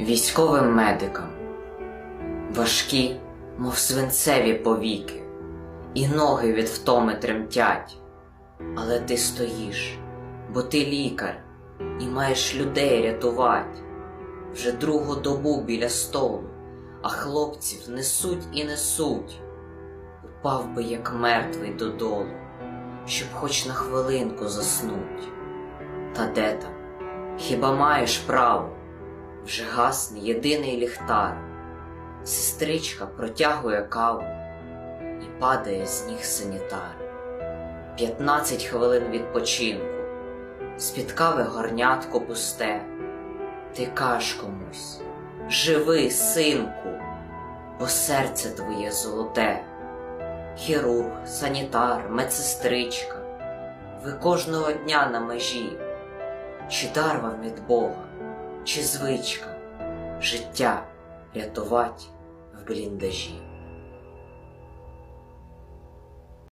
військовим медикам. Важкі, мов свинцеві повіки, і ноги від втоми тремтять. Але ти стоїш, бо ти лікар, і маєш людей рятувати. Вже другу добу біля столу, а хлопців несуть і несуть. Упав би, як мертвий додолу, щоб хоч на хвилинку заснуть. Та де там? Хіба маєш право? Вже гасне єдиний ліхтар. Сестричка протягує каву і падає з ніг санітар. П'ятнадцять хвилин відпочинку, з-під кави горнятко пусте. Ти каш комусь, живи, синку, бо серце твоє золоте. Хірург, санітар, медсестричка, ви кожного дня на межі, чи дар вам від Бога, чи звичка, життя рятувати в бліндажі.